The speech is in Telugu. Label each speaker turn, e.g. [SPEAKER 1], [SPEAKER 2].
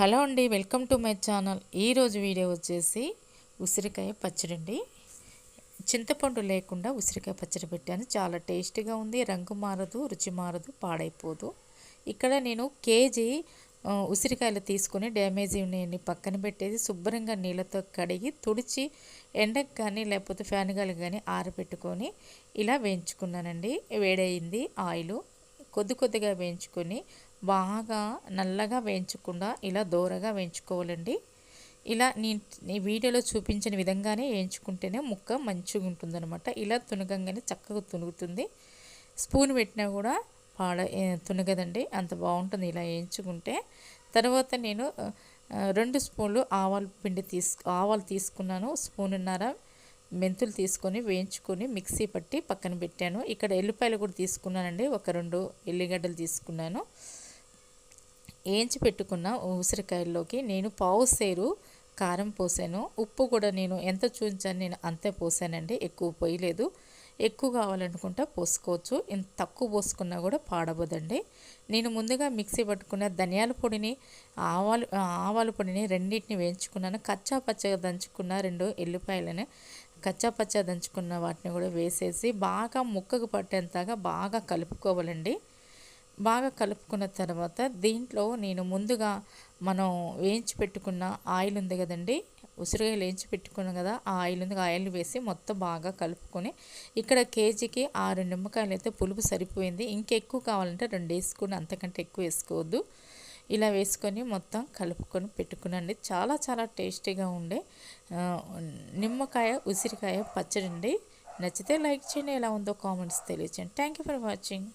[SPEAKER 1] హలో అండి వెల్కమ్ టు మై ఛానల్. ఈరోజు వీడియో వచ్చేసి ఉసిరికాయ పచ్చడి అండి. చింతపండు లేకుండా ఉసిరికాయ పచ్చడి పెట్టాను. చాలా టేస్టీగా ఉంది రంగు మారదు రుచి మారదు పాడైపోదు. ఇక్కడ నేను కేజీ ఉసిరికాయలు తీసుకొని డ్యామేజ్ ఉన్నాయని పక్కన పెట్టేది శుభ్రంగా నీళ్ళతో కడిగి తుడిచి ఎండకు కానీ లేకపోతే ఫ్యాన్ గాలి కానీ ఆరబెట్టుకొని ఇలా వేయించుకున్నానండి. వేడయింది ఆయిల్ కొద్ది కొద్దిగా వేయించుకొని బాగా నల్లగా వేయించకుండా ఇలా దూరగా వేయించుకోవాలండి. ఇలా నేను ఈ వీడియోలో చూపించిన విధంగానే వేయించుకుంటేనే ముక్క మంచిగా ఉంటుందన్నమాట. ఇలా తునగంగానే చక్కగా తునుగుతుంది. స్పూన్ పెట్టినా కూడా పాడ తునగదండి. అంత బాగుంటుంది ఇలా వేయించుకుంటే. తర్వాత నేను రెండు స్పూన్లు ఆవాల పిండి తీసుకు ఆవాలు తీసుకున్నాను. స్పూనున్నర మెంతులు తీసుకొని వేయించుకొని మిక్సీ పట్టి పక్కన పెట్టాను. ఇక్కడ ఎల్లిపాయలు కూడా తీసుకున్నానండి. ఒక రెండు ఎల్లిగడ్డలు తీసుకున్నాను. వేయించి పెట్టుకున్న ఉసిరికాయల్లోకి నేను పావు సేరు కారం పోసాను. ఉప్పు కూడా నేను ఎంత చూపించాను నేను అంతే పోసానండి. ఎక్కువ పోయలేదు ఎక్కువ కావాలనుకుంటే పోసుకోవచ్చు. ఇంత తక్కువ పోసుకున్నా కూడా పాడబోదండి నేను ముందుగా మిక్సీ పట్టుకున్న ధనియాల పొడిని ఆవాలు ఆవాల పొడిని రెండింటిని వేయించుకున్నాను. కచ్చా పచ్చగా దంచుకున్న రెండు ఎల్లిపాయలని కచ్చా పచ్చా దంచుకున్న వాటిని కూడా వేసేసి బాగా ముక్కకు పట్టేంతగా బాగా కలుపుకోవాలండి. బాగా కలుపుకున్న తర్వాత దీంట్లో నేను ముందుగా మనం వేయించి పెట్టుకున్న ఆయిల్ ఉంది కదండి ఉసిరికాయలు వేయించి పెట్టుకున్నాం కదా ఆ ఆయిల్ ఉంది ఆ ఆయిల్ వేసి మొత్తం బాగా కలుపుకొని ఇక్కడ కేజీకి ఆరు నిమ్మకాయలు అయితే పులుపు సరిపోయింది. ఇంకెక్కువ కావాలంటే రెండు వేసుకుని అంతకంటే ఎక్కువ వేసుకోవద్దు. ఇలా వేసుకొని మొత్తం కలుపుకొని పెట్టుకునండి. చాలా చాలా టేస్టీగా ఉండే నిమ్మకాయ ఉసిరికాయ పచ్చడి అండి నచ్చితే లైక్ చేయండి ఎలా ఉందో కామెంట్స్ తెలియచేయండి. Thank you for watching